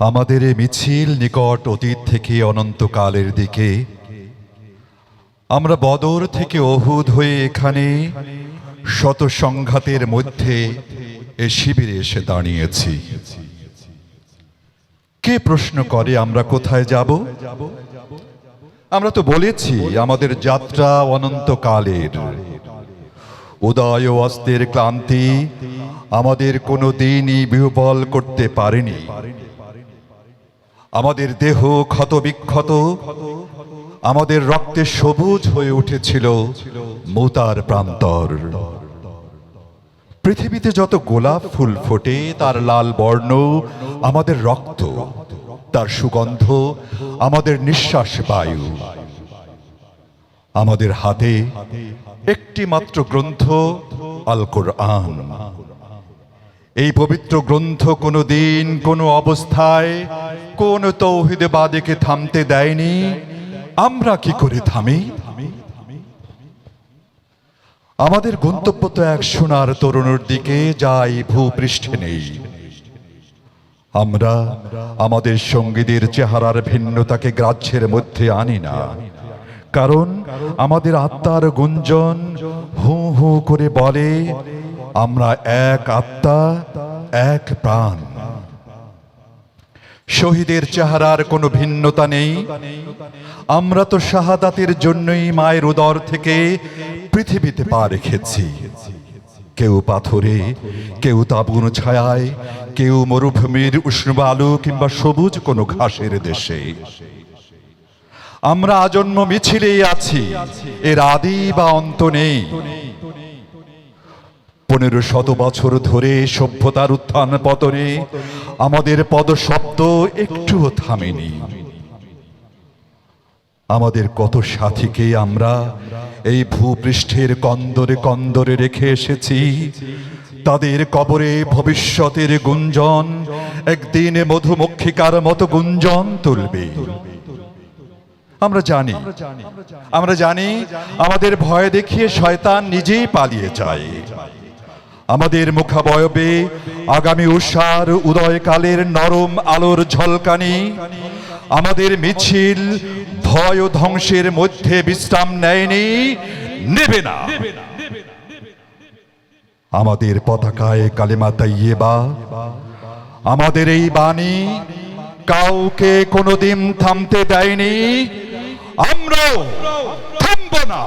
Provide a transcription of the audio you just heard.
আমাদের এ মিছিল নিকট অতীত থেকে অনন্তকালের দিকে। আমরা বদর থেকে অহুদ হয়ে এখানে শত সংঘাতের মধ্যে এ শিবিরে এসে দাঁড়িয়েছি। কে প্রশ্ন করে আমরা কোথায় যাব? আমরা তো বলেছি আমাদের যাত্রা অনন্তকালের। উদয় ও অস্তের ক্লান্তি আমাদের কোনো দিনই বিহবল করতে পারেনি। আমাদের দেহ ক্ষত বিক্ষত আমাদের রক্তে সবুজ হয়ে উঠেছিল মোতার প্রান্তর। পৃথিবীতে যত গোলাপ ফুল ফোটে, তার লাল বর্ণ আমাদের রক্ত, তার সুগন্ধ আমাদের নিঃশ্বাস বায়ু। আমাদের হাতে একটি মাত্র গ্রন্থ, আল কোরআন। এই পবিত্র গ্রন্থ কোনো দিন কোনো অবস্থায় কোন তৌহিদবাদীকে থামতে দেয়নি। আমরা কি করে থামি? আমাদের গন্তব্য তো এক সোনার তরুণের দিকে, যাই ভূপৃষ্ঠে নেই। আমরা আমাদের সঙ্গীদের চেহারার ভিন্নতাকে গ্রাহ্যের মধ্যে আনি না। কারণ আমাদের আত্মার গুঞ্জন হু হু করে বলে, আমরা এক আত্মা, এক প্রাণ। শহীদের চেহারার কোনো ভিন্নতা নেই। আমরা তো শাহাদাতের জন্যই মায়ের উদর থেকে পৃথিবীতে পা রেখেছি। কেউ পাথরে, কেউ তাবুন ছায়ায়, কেউ মরুভূমির উষ্ণ আলু কিংবা সবুজ কোনো ঘাসের দেশে। আমরা আজন্ম মিছিলেই আছি, এর আদি বা অন্ত নেই। পনেরো শত বছর ধরে সভ্যতার উত্থান পতনে আমাদের পদশব্দ একটুও থামেনি। আমাদের কত সাথীকে আমরা এই ভূপৃষ্ঠের কন্দরে কন্দরে রেখে এসেছি। তাদের কবরে ভবিষ্যতের গুঞ্জন, একদিন মধুমক্ষিকার মতো গুঞ্জন তুলবে। আমরা জানি আমরা জানি আমাদের ভয় দেখিয়ে শয়তান নিজেই পালিয়ে যায়। আমাদের মুখাবয়বে আগামী উষার উদয়কালের নরম আলোর ঝলকানি, আমাদের মিছিল ভয় ধ্বংসের মধ্যে বিশ্রাম নেয়নি, নেবে না। আমাদের পতাকায় কালেমা তাইয়েবা আমাদের এই বাণী কাউকে কোনোদিন থামতে দেয়নি, আমরাও থামব না।